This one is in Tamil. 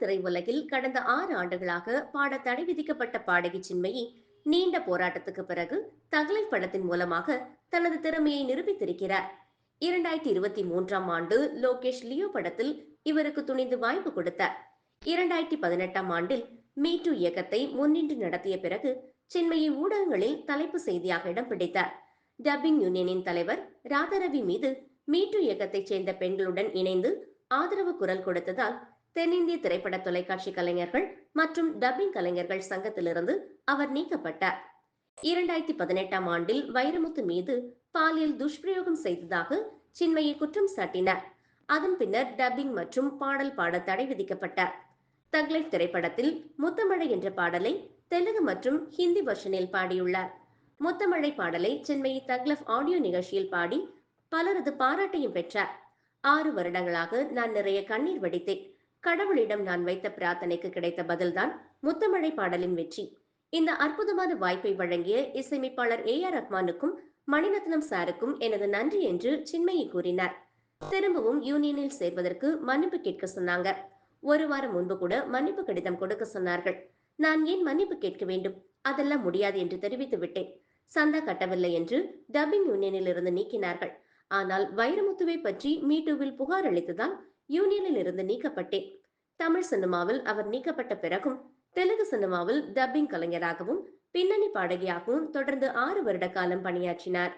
திரையுலகில் கடந்த ஆறு ஆண்டுகளாக பாட தடை விதிக்கப்பட்ட பாடகி சின்மயி நீண்ட போராட்டத்துக்கு பிறகு தகலை படத்தின் மூலமாக தனது திறமையை நிரூபித்திருக்கிறார். இரண்டாயிரத்தி இருபத்தி மூன்றாம் ஆண்டு லோகேஷ் லியோ படத்தில் இவருக்கு துணிந்து வாய்ப்பு கொடுத்தார். இரண்டாயிரத்தி பதினெட்டாம் ஆண்டில் மீட்டு இயக்கத்தை முன்னின்று நடத்திய பிறகு சின்மயி ஊடகங்களில் தலைப்பு செய்தியாக இடம் பிடித்தார். டப்பிங் யூனியனின் தலைவர் ராதாரவி மீது மீட்டு இயக்கத்தைச் சேர்ந்த பெண்களுடன் இணைந்து ஆதரவு குரல் கொடுத்ததால் தென்னிந்திய திரைப்பட தொலைக்காட்சி கலைஞர்கள் மற்றும் டப்பிங் கலைஞர்கள் சங்கத்திலிருந்து அவர் நீக்கப்பட்டார். இரண்டாயிரத்தி பதினெட்டாம் ஆண்டில் வைரமுத்து மீது பாலியல் துஷ்பிரயோகம் செய்ததாக சின்மயை குற்றம் சாட்டினார். அதன் பின்னர் டப்பிங் மற்றும் பாடல் பாட தடை விதிக்கப்பட்டார். தக்லைஃப் திரைப்படத்தில் முத்தமழை என்ற பாடலை தெலுங்கு மற்றும் ஹிந்தி வெர்ஷனில் பாடியுள்ளார். முத்தமழை பாடலை சென்னை தக்லஃப் ஆடியோ நிகழ்ச்சியில் பாடி பலரது பாராட்டையும் பெற்றார். ஆறு வருடங்களாக நான் நிறைய கண்ணீர் வடித்தேன். கடவுளிடம் நான் வைத்த பிரார்த்தனைக்கு கிடைத்த பதில்தான் முத்தமழை பாடலின் வெற்றி. இந்த அற்புதமான வாய்ப்பை வழங்கிய இசையமைப்பாளர் ஏ ஆர் ரஹ்மானுக்கும் மணிரத்னம் சாருக்கும் எனது நன்றி என்று சின்மயி கூறினார். திரும்பவும் யூனியனில் சேர்வதற்கு மன்னிப்பு கேட்க சொன்னாங்க. ஒரு வாரம் முன்பு கூட மன்னிப்பு கடிதம் கொடுக்க சொன்னார்கள். நான் ஏன் மன்னிப்பு கேட்க வேண்டும்? அதெல்லாம் முடியாது என்று தெரிவித்து விட்டேன். சந்தா கட்டவில்லை என்று டப்பிங் யூனியனில் இருந்து நீக்கினார்கள். ஆனால் வைரமுத்துவை பற்றி மீட்டூவில் புகார் அளித்ததால் யூனியனில் இருந்து நீக்கப்பட்டேன். தமிழ் சினிமாவில் அவர் நீக்கப்பட்ட பிறகும் தெலுங்கு சினிமாவில் டப்பிங் கலைஞராகவும் பின்னணி பாடகியாகவும் தொடர்ந்து ஆறு வருட காலம் பணியாற்றினார்.